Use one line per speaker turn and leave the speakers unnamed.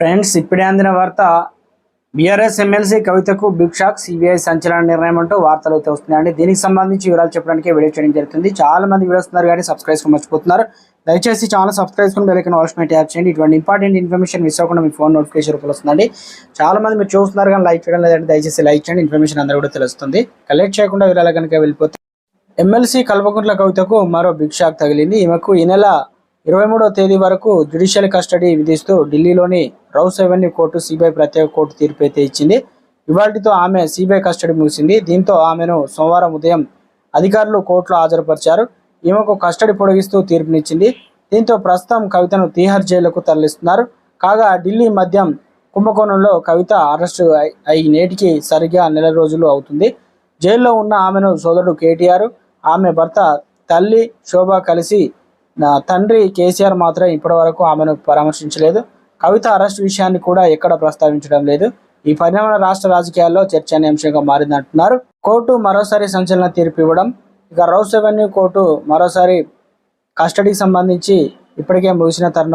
Friends ఇప్పుడే అందిన వార్త బీఆర్ఎస్ ఎమ్మెల్సీ కవితకు బిగ్ షాక్ సిబిఐ సంచలన నిర్ణయం అంటూ వార్తలు అయితే వస్తున్నాయండి. దీనికి సంబంధించి వివరాలు చెప్పడానికి వీడియో చేయడం జరుగుతుంది. చాలా మంది వీడియోస్ కానీ సబ్స్క్రైబ్ మర్చిపోతున్నారు. దయచేసి ఛానల్ సబ్స్క్రైబ్ చేసుకుని బెల్ యాప్ చేయండి. ఇటువంటి ఇంపార్టెంట్ ఇన్ఫర్మేషన్ మిస్ అవ్వకుండా మీ ఫోన్ నోటిఫికేషన్ రూపంలో వస్తుందండి. చాలా మంది మీరు చూస్తున్నారు కానీ లైక్ చేయడం లేదంటే దయచేసి లైక్ చేయండి. ఇన్ఫర్మేషన్ అందరూ కూడా తెలుస్తుంది. కలెక్ట్ చేయకుండా వివరాలు కనుక వెళ్ళిపోతే ఎమ్మెల్సీ కల్వకుంట్ల కవితకు మరో బిగ్ షాక్ తగిలింది. ఈమెకు ఈ నెల ఇరవై మూడో తేదీ వరకు జ్యుడిషియల్ కస్టడీ విధిస్తూ ఢిల్లీలోని రౌస్ అవెన్యూ కోర్టు సిబిఐ ప్రత్యేక కోర్టు తీర్పు అయితే ఇచ్చింది. ఇవాటితో ఆమె సిబిఐ కస్టడీ ముగిసింది. దీంతో ఆమెను సోమవారం ఉదయం అధికారులు కోర్టులో హాజరుపరిచారు. ఈమెకు కస్టడీ పొడిగిస్తూ తీర్పునిచ్చింది. దీంతో ప్రస్తుతం కవితను తీహార్ జైలుకు తరలిస్తున్నారు. కాగా ఢిల్లీ మద్యం కుంభకోణంలో కవిత అరెస్టు అయి- అయి నేటికి సరిగ్గా నెల రోజులు అవుతుంది. జైల్లో ఉన్న ఆమెను సోదరుడు కేటీఆర్ ఆమె భర్త తల్లి శోభ కలిసి తండ్రి కేసీఆర్ మాత్రం ఇప్పటివరకు ఆమెను పరామర్శించలేదు. కవిత అరెస్ట్ విషయాన్ని కూడా ఎక్కడ ప్రస్తావించడం లేదు. ఈ పరిణామం రాష్ట్ర రాజకీయాల్లో చర్చనీయాంశంగా మారిందంటున్నారు. కోర్టు మరోసారి సంచలన తీర్పు ఇవ్వడం ఇక రౌస్ రెవెన్యూ కోర్టు మరోసారి కస్టడీకి సంబంధించి ఇప్పటికే ముగిసిన తరుణం